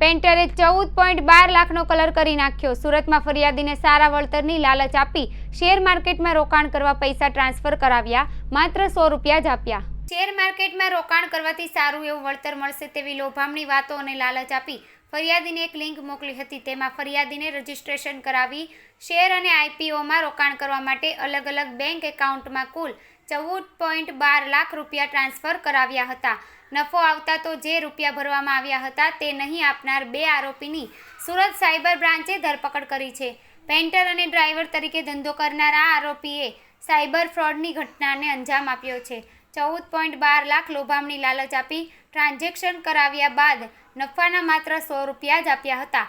પેન્ટરે ચૌદ પોઈન્ટ બાર લાખનો કલર કરી નાખ્યો. સુરતમાં ફરિયાદીને સારા વળતરની લાલચ આપી શેર માર્કેટમાં રોકાણ કરવા પૈસા ટ્રાન્સફર કરાવ્યા, માત્ર સો રૂપિયા જ આપ્યા. શેર માર્કેટમાં રોકાણ કરવાથી સારું એવું વળતર મળશે તેવી લોભામણી વાતો અને લાલચ આપી ફરિયાદીને એક લિંક મોકલી હતી. તેમાં ફરિયાદીને રજીસ્ટ્રેશન કરાવી, શેર અને આઈપીઓમાં રોકાણ કરવા માટે અલગ અલગ બેંક એકાઉન્ટમાં કુલ ચૌદ પોઈન્ટ બાર લાખ રૂપિયા ટ્રાન્સફર કરાવ્યા હતા. નફો આવતા તો જે રૂપિયા ભરવામાં આવ્યા હતા તે નહીં આપનાર બે આરોપીની સુરત સાયબર બ્રાન્ચે ધરપકડ કરી છે. પેન્ટર અને ડ્રાઈવર તરીકે ધંધો કરનાર આ આરોપીએ સાયબર ફ્રોડની ઘટનાને અંજામ આપ્યો છે. ચૌદ પોઈન્ટ બાર લાખ લોભામણી લાલચ આપી ટ્રાન્ઝેક્શન કરાવ્યા બાદ નફાના માત્ર સો રૂપિયા જ આપ્યા હતા.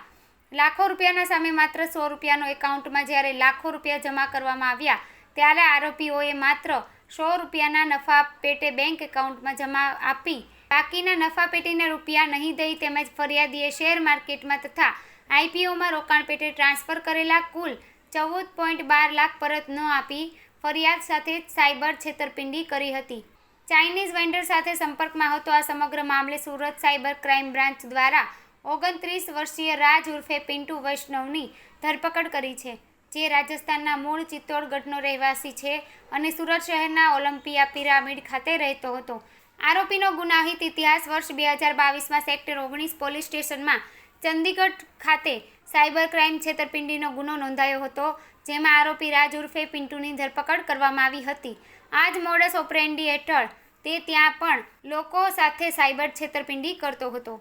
લાખો રૂપિયાના સામે માત્ર સો રૂપિયાનો એકાઉન્ટમાં જ્યારે લાખો રૂપિયા જમા કરવામાં આવ્યા, ત્યારે આરોપીઓએ માત્ર સો રૂપિયાના નફા પેટે બેંક એકાઉન્ટમાં જમા આપી બાકીના નફા પેટીના રૂપિયા નહીં દઈ તેમજ ફરિયાદીએ શેર માર્કેટમાં તથા આઈપીઓમાં રોકાણ પેટે ટ્રાન્સફર કરેલા કુલ ચૌદ પોઈન્ટ બાર લાખ પરત ન આપી ફરિયાદ સાથે સાયબર છેતરપિંડી કરી હતી. ચાઇનીઝ વેન્ડર સાથે સંપર્કમાં હતો. આ સમગ્ર મામલે સુરત સાયબર ક્રાઇમ બ્રાન્ચ દ્વારા ઓગણત્રીસ વર્ષીય રાજ ઉર્ફે પિન્ટુ વૈષ્ણવની ધરપકડ કરી છે, જે રાજસ્થાનના મૂળ ચિત્તોડગઢનો રહેવાસી છે અને સુરત શહેરના ઓલિમ્પિયા પિરામિડ ખાતે રહેતો હતો. આરોપીનો ગુનાહિત ઇતિહાસ વર્ષ બે હજાર બાવીસમાં સેક્ટર ઓગણીસ પોલીસ સ્ટેશનમાં ચંદીગઢ ખાતે સાયબર ક્રાઇમ છેતરપિંડીનો ગુનો નોંધાયો હતો, જેમાં આરોપી રાજ ઉર્ફે પિન્ટુની ધરપકડ કરવામાં આવી હતી. આ જ મોડસ ઓપરેન્ડી હેઠળ તે ત્યાં પણ લોકો સાથે સાયબર છેતરપિંડી કરતો હતો.